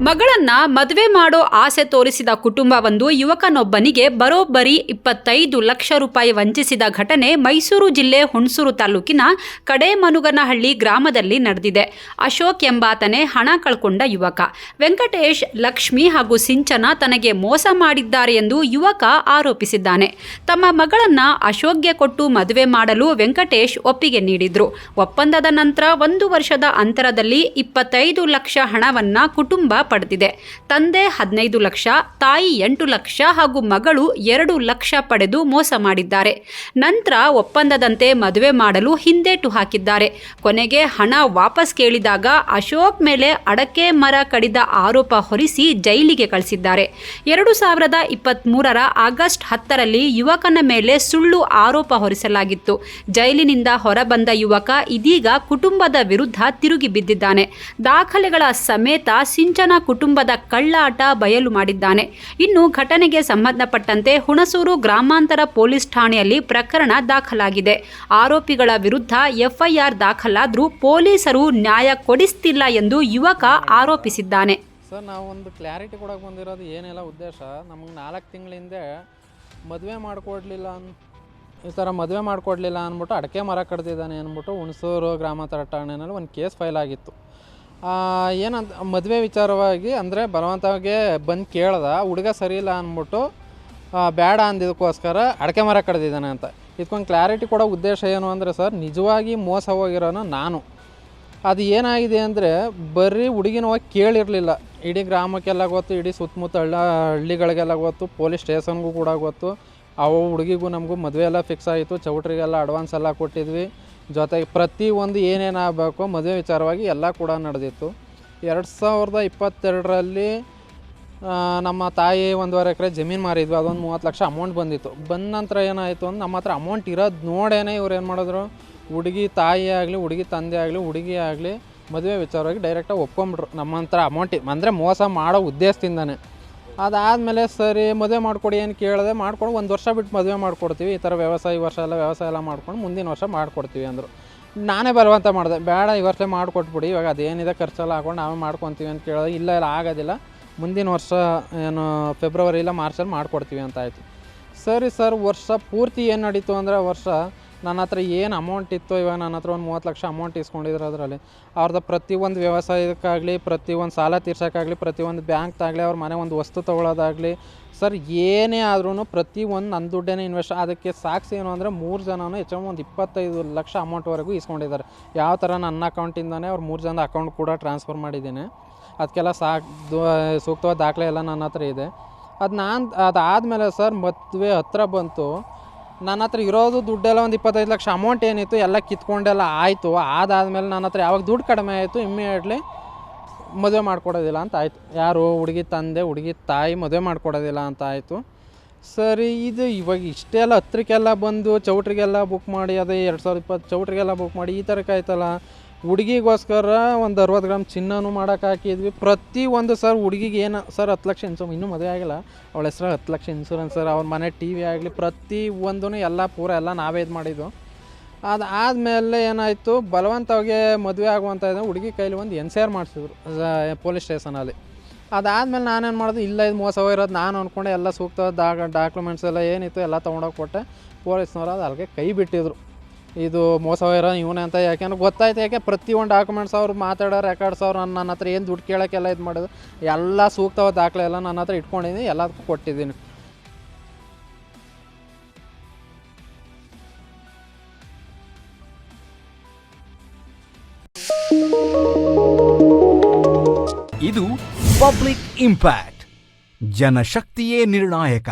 ಮಗಳನ್ನ ಮದುವೆ ಮಾಡೋ ಆಸೆ ತೋರಿಸಿದ ಕುಟುಂಬವೊಂದು ಯುವಕನೊಬ್ಬನಿಗೆ ಬರೋಬ್ಬರಿ ಇಪ್ಪತ್ತೈದು ಲಕ್ಷ ರೂಪಾಯಿ ವಂಚಿಸಿದ ಘಟನೆ ಮೈಸೂರು ಜಿಲ್ಲೆ ಹುಣಸೂರು ತಾಲೂಕಿನ ಕಡೇಮನುಗನಹಳ್ಳಿ ಗ್ರಾಮದಲ್ಲಿ ನಡೆದಿದೆ. ಅಶೋಕ್ ಎಂಬಾತನೇ ಹಣ ಕಳ್ಕೊಂಡ ಯುವಕ. ವೆಂಕಟೇಶ್, ಲಕ್ಷ್ಮಿ ಹಾಗೂ ಸಿಂಚನ ತನಗೆ ಮೋಸ ಮಾಡಿದ್ದಾರೆ ಎಂದು ಯುವಕ ಆರೋಪಿಸಿದ್ದಾನೆ. ತಮ್ಮ ಮಗಳನ್ನ ಅಶೋಕ್ಗೆ ಕೊಟ್ಟು ಮದುವೆ ಮಾಡಲು ವೆಂಕಟೇಶ್ ಒಪ್ಪಿಗೆ ನೀಡಿದ್ರು. ಒಪ್ಪಂದದ ನಂತರ ಒಂದು ವರ್ಷದ ಅಂತರದಲ್ಲಿ ಇಪ್ಪತ್ತೈದು ಲಕ್ಷ ಹಣವನ್ನ ಕುಟುಂಬ ಪಡೆದಿದೆ. ತಂದೆ ಹದಿನೈದು ಲಕ್ಷ, ತಾಯಿ ಎಂಟು ಲಕ್ಷ ಹಾಗೂ ಮಗಳು ಎರಡು ಲಕ್ಷ ಪಡೆದು ಮೋಸ ಮಾಡಿದ್ದಾರೆ. ನಂತರ ಒಪ್ಪಂದದಂತೆ ಮದುವೆ ಮಾಡಲು ಹಿಂದೇಟು ಹಾಕಿದ್ದಾರೆ. ಕೊನೆಗೆ ಹಣ ವಾಪಸ್ ಕೇಳಿದಾಗ ಅಶೋಕ್ ಮೇಲೆ ಅಡಕೆ ಮರ ಕಡಿದ ಆರೋಪ ಹೊರಿಸಿ ಜೈಲಿಗೆ ಕಳಿಸಿದ್ದಾರೆ. ಎರಡು ಸಾವಿರದ ಇಪ್ಪತ್ತ್ಮೂರರ ಆಗಸ್ಟ್ ಹತ್ತರಲ್ಲಿ ಯುವಕನ ಮೇಲೆ ಸುಳ್ಳು ಆರೋಪ ಹೊರಿಸಲಾಗಿತ್ತು. ಜೈಲಿನಿಂದ ಹೊರಬಂದ ಯುವಕ ಇದೀಗ ಕುಟುಂಬದ ವಿರುದ್ಧ ತಿರುಗಿ ಬಿದ್ದಿದ್ದಾನೆ. ದಾಖಲೆಗಳ ಸಮೇತ ಸಿಂಚನ ಕುಟುಂಬದ ಕಳ್ಳಾಟ ಬಯಲು ಮಾಡಿದ್ದಾನೆ. ಇನ್ನು ಘಟನೆಗೆ ಸಂಬಂಧಪಟ್ಟಂತೆ ಹುಣಸೂರು ಗ್ರಾಮಾಂತರ ಪೊಲೀಸ್ ಠಾಣೆಯಲ್ಲಿ ಪ್ರಕರಣ ದಾಖಲಾಗಿದೆ. ಆರೋಪಿಗಳ ವಿರುದ್ಧ ಎಫ್ಐಆರ್ ದಾಖಲಾದರೂ ಪೊಲೀಸರು ನ್ಯಾಯ ಕೊಡಿಸ್ತಿಲ್ಲ ಎಂದು ಯುವಕ ಆರೋಪಿಸಿದ್ದಾನೆ. ಸರ್, ನಾವು ಒಂದು ಕ್ಲಾರಿಟಿ ಕೊಡೋಕೆ ಬಂದಿರೋದು ಏನೆಲ್ಲ, ಉದ್ದೇಶ ನಮಗೆ ನಾಲ್ಕು ತಿಂಗಳ ಹಿಂದೆ ಮದುವೆ ಮಾಡಿಕೊಡ್ಲಿಲ್ಲ ಅನ್, ಈ ಥರ ಮದುವೆ ಮಾಡಿಕೊಡ್ಲಿಲ್ಲ ಅಂದ್ಬಿಟ್ಟು ಅಡಕೆ ಮರ ಕಡ್ದಿದ್ದಾನೆ ಅಂದ್ಬಿಟ್ಟು ಹುಣಸೂರು ಗ್ರಾಮಾಂತರ ಠಾಣೆಯಲ್ಲಿ ಒಂದು ಕೇಸ್ ಫೈಲ್ ಆಗಿತ್ತು. ಏನಂತ, ಮದುವೆ ವಿಚಾರವಾಗಿ ಅಂದರೆ ಬಲವಂತವಾಗಿ ಬಂದು ಕೇಳ್ದ, ಹುಡುಗ ಸರಿ ಇಲ್ಲ ಅಂದ್ಬಿಟ್ಟು ಬೇಡ ಅಂದಿದ್ದಕ್ಕೋಸ್ಕರ ಅಡಕೆ ಮರ ಕಡ್ದಿದ್ದಾನೆ ಅಂತ. ಇದಕ್ಕೊಂದು ಕ್ಲಾರಿಟಿ ಕೊಡೋ ಉದ್ದೇಶ ಏನು ಅಂದರೆ ಸರ್, ನಿಜವಾಗಿ ಮೋಸ ಹೋಗಿರೋನು ನಾನು. ಅದು ಏನಾಗಿದೆ ಅಂದರೆ, ಬರೀ ಹುಡುಗಿನ ಹೋಗಿ ಕೇಳಿರಲಿಲ್ಲ. ಇಡೀ ಗ್ರಾಮಕ್ಕೆಲ್ಲ ಗೊತ್ತು, ಇಡೀ ಸುತ್ತಮುತ್ತ ಹಳ್ಳ, ಹಳ್ಳಿಗಳಿಗೆಲ್ಲ ಗೊತ್ತು ಪೊಲೀಸ್ ಸ್ಟೇಷನ್ಗೂ ಕೂಡ ಗೊತ್ತು. ಅವು ಹುಡುಗಿಗೂ ನಮಗೂ ಮದುವೆ ಎಲ್ಲ ಫಿಕ್ಸ್ ಆಯಿತು. ಚೌಟ್ರಿಗೆಲ್ಲ ಅಡ್ವಾನ್ಸ್ ಎಲ್ಲ ಕೊಟ್ಟಿದ್ವಿ. ಜೊತೆಗೆ ಪ್ರತಿ ಒಂದು ಏನೇನು ಆಗಬೇಕು ಮದುವೆ ವಿಚಾರವಾಗಿ ಎಲ್ಲ ಕೂಡ ನಡೆದಿತ್ತು. ಎರಡು ಸಾವಿರದ ಇಪ್ಪತ್ತೆರಡರಲ್ಲಿ ನಮ್ಮ ತಾಯಿ ಒಂದೂವರೆ ಎಕರೆ ಜಮೀನು ಮಾರಿದ್ವಿ. ಅದೊಂದು ಮೂವತ್ತು ಲಕ್ಷ ಅಮೌಂಟ್ ಬಂದಿತ್ತು. ಬಂದ ನಂತರ ಏನಾಯಿತು ಅಂದ್ರೆ ನಮ್ಮ ಹತ್ರ ಅಮೌಂಟ್ ಇರೋದು ನೋಡೇನೆ ಇವ್ರು ಏನು ಮಾಡಿದ್ರು. ಹುಡುಗಿ ತಾಯಿ ಆಗಲಿ, ಹುಡುಗಿ ತಂದೆ ಆಗಲಿ, ಹುಡುಗಿ ಆಗಲಿ ಮದುವೆ ವಿಚಾರವಾಗಿ ಡೈರೆಕ್ಟಾಗಿ ಒಪ್ಕೊಂಬಿಟ್ರು ನಮ್ಮ ಹತ್ರ ಅಮೌಂಟ್ ಅಂದರೆ ಮೋಸ ಮಾಡೋ ಉದ್ದೇಶದಿಂದನೇ. ಅದಾದಮೇಲೆ ಸರಿ, ಮದುವೆ ಮಾಡಿಕೊಡಿ ಏನು ಕೇಳಿದೆ ಮಾಡ್ಕೊಂಡು ಒಂದು ವರ್ಷ ಬಿಟ್ಟು ಮದುವೆ ಮಾಡಿಕೊಡ್ತೀವಿ. ಈ ಥರ ವ್ಯವಸಾಯ ವರ್ಷ ಎಲ್ಲ ವ್ಯವಸಾಯ ಎಲ್ಲ ಮಾಡ್ಕೊಂಡು ಮುಂದಿನ ವರ್ಷ ಮಾಡಿಕೊಡ್ತೀವಿ ಅಂದರು. ನಾನೇ ಬಲವಂತ ಮಾಡಿದೆ. ಬೇಡ, ಈ ವರ್ಷ ಮಾಡಿಕೊಟ್ಬಿಡಿ. ಇವಾಗ ಅದೇನಿದೆ ಖರ್ಚೆಲ್ಲ ಹಾಕೊಂಡು ನಾವೇ ಮಾಡ್ಕೊತೀವಿ ಅಂತ ಕೇಳಿದೆ. ಇಲ್ಲ ಇಲ್ಲ, ಆಗೋದಿಲ್ಲ. ಮುಂದಿನ ವರ್ಷ ಏನು ಫೆಬ್ರವರಿ ಇಲ್ಲ ಮಾರ್ಚಲ್ಲಿ ಮಾಡಿಕೊಡ್ತೀವಿ ಅಂತ ಆಯಿತು. ಸರಿ ಸರ್, ವರ್ಷ ಪೂರ್ತಿ ಏನು ನಡೀತು ಅಂದರೆ ವರ್ಷ ನನ್ನ ಹತ್ರ ಏನು ಅಮೌಂಟ್ ಇತ್ತು ಇವಾಗ ನನ್ನ ಹತ್ರ ಒಂದು ಮೂವತ್ತು ಲಕ್ಷ ಅಮೌಂಟ್ ಇಸ್ಕೊಂಡಿದ್ರು ಅದರಲ್ಲಿ. ಅವ್ರದ್ದು ಪ್ರತಿಯೊಂದು ವ್ಯವಸಾಯಕ್ಕಾಗಲಿ ಪ್ರತಿಯೊಂದು ಸಾಲ ತೀರ್ಸೋಕ್ಕಾಗಲಿ ಪ್ರತಿಯೊಂದು ಬ್ಯಾಂಕ್ದಾಗಲಿ ಅವ್ರ ಮನೆ ಒಂದು ವಸ್ತು ತೊಗೊಳೋದಾಗಲಿ, ಸರ್ ಏನೇ ಆದ್ರೂ ಪ್ರತಿಯೊಂದು ನನ್ನ ದುಡ್ಡೇನೆ ಇನ್ವೆಸ್ಟ್ ಅದಕ್ಕೆ ಸಾಕ್ಷಿ ಏನು ಅಂದರೆ ಮೂರು ಜನನೂ ಹೆಚ್ಚು ಒಂದು ಇಪ್ಪತ್ತೈದು ಲಕ್ಷ ಅಮೌಂಟ್ವರೆಗೂ ಇಸ್ಕೊಂಡಿದ್ದಾರೆ. ಯಾವ ಥರ ನನ್ನ ಅಕೌಂಟಿಂದನೇ ಅವ್ರು ಮೂರು ಜನದ ಅಕೌಂಟ್ ಕೂಡ ಟ್ರಾನ್ಸ್ಫರ್ ಮಾಡಿದ್ದೀನಿ. ಅದಕ್ಕೆಲ್ಲ ಸಾಕು ಸೂಕ್ತವಾದ ದಾಖಲೆ ಎಲ್ಲ ನನ್ನ ಹತ್ರ ಇದೆ. ಅದು ನಾನು ಅದಾದಮೇಲೆ ಸರ್ ಮದುವೆ ಹತ್ರ ಬಂತು. ನನ್ನ ಹತ್ರ ಇರೋದು ದುಡ್ಡೆಲ್ಲ ಒಂದು ಇಪ್ಪತ್ತೈದು ಲಕ್ಷ ಅಮೌಂಟ್ ಏನಿತ್ತು, ಎಲ್ಲ ಕಿತ್ಕೊಂಡೆಲ್ಲ ಆಯಿತು. ಅದಾದಮೇಲೆ ನನ್ನ ಹತ್ರ ಯಾವಾಗ ದುಡ್ಡು ಕಡಿಮೆ ಆಯಿತು ಇಮ್ಮಿಡಿಯೇಟ್ಲಿ ಮದುವೆ ಮಾಡ್ಕೊಡೋದಿಲ್ಲ ಅಂತ ಆಯಿತು. ಯಾರು ಹುಡುಗಿ ತಂದೆ, ಹುಡುಗಿ ತಾಯಿ ಮದುವೆ ಮಾಡ್ಕೊಡೋದಿಲ್ಲ ಅಂತ ಆಯಿತು. ಸರಿ, ಇದು ಇವಾಗ ಇಷ್ಟೆಲ್ಲ ಹತ್ರಕ್ಕೆಲ್ಲ ಬಂದು, ಚೌಟ್ರಿಗೆಲ್ಲ ಬುಕ್ ಮಾಡಿ, ಅದೇ ಎರಡು ಸಾವಿರದ ಇಪ್ಪತ್ತು ಚೌಟ್ರಿಗೆಲ್ಲ ಬುಕ್ ಮಾಡಿ, ಈ ಥರಕ್ಕೆ ಆಯ್ತಲ್ಲ. ಹುಡುಗಿಗೋಸ್ಕರ ಒಂದು ಅರವತ್ತು ಗ್ರಾಮ್ ಚಿನ್ನನೂ ಮಾಡೋಕೆ ಹಾಕಿದ್ವಿ. ಪ್ರತಿ ಒಂದು ಸರ್ ಹುಡುಗಿಗೆ ಏನು ಸರ್ ಹತ್ತು ಲಕ್ಷ ಇನ್ಸೂ ಇನ್ನೂ ಮದುವೆ ಆಗಿಲ್ಲ. ಅವಳ ಹೆಸರು ಹತ್ತು ಲಕ್ಷ ಇನ್ಸೂರೆನ್ಸ್ ಸರ್ ಅವ್ರ ಮನೆ ಟಿ ವಿ ಆಗಲಿ ಪ್ರತಿ ಒಂದೂ ಎಲ್ಲ ಪೂರ ಎಲ್ಲ ನಾವೇ ಇದು ಮಾಡಿದ್ದು. ಅದು ಆದಮೇಲೆ ಏನಾಯಿತು, ಬಲವಂತವಾಗಿ ಮದುವೆ ಆಗುವಂಥ ಇದೆ ಹುಡುಗಿ ಕೈಲಿ ಒಂದು ಎನ್ ಸಿ ಆರ್ ಮಾಡಿಸಿದ್ರು ಪೊಲೀಸ್ ಸ್ಟೇಷನಲ್ಲಿ ಅದಾದಮೇಲೆ ನಾನೇನು ಮಾಡಿದೆ, ಇಲ್ಲ ಇದು ಮೋಸ ಹೋಗಿರೋದು ನಾನು ಅಂದ್ಕೊಂಡೆ ಎಲ್ಲ ಸೂಕ್ತ ಡಾಕ್ ಡಾಕ್ಯುಮೆಂಟ್ಸ್ ಎಲ್ಲ ಏನಿತ್ತು ಎಲ್ಲ ತೊಗೊಂಡೋಗಿ ಕೊಟ್ಟೆ. ಪೊಲೀಸ್ನವ್ರು ಅದು ಅಲ್ಲಿಗೆ ಕೈ ಬಿಟ್ಟಿದ್ರು. ಇದು ಮೋಸ ಇರೋ ಇವನೇ ಅಂತ. ಯಾಕೆಂದ್ರೆ ಗೊತ್ತಾಯ್ತು, ಯಾಕೆ ಪ್ರತಿಯೊಂದು ಡಾಕ್ಯುಮೆಂಟ್ಸ್ ಅವ್ರು ಮಾತಾಡೋ ರೆಕಾರ್ಡ್ಸ್ ಅವ್ರು ನನ್ನ ನನ್ನ ಹತ್ರ ಏನು ದುಡ್ಡು ಕೇಳೋಕ್ಕೆಲ್ಲ ಇದು ಮಾಡೋದು ಎಲ್ಲ ಸೂಕ್ತವಾದ ದಾಖಲೆ ಎಲ್ಲ ನನ್ನ ಹತ್ರ ಇಟ್ಕೊಂಡಿದ್ದೀನಿ ಎಲ್ಲದಕ್ಕೂ ಕೊಟ್ಟಿದ್ದೀನಿ ಇದು ಪಬ್ಲಿಕ್ ಇಂಪ್ಯಾಕ್ಟ್, ಜನಶಕ್ತಿಯೇ ನಿರ್ಣಾಯಕ.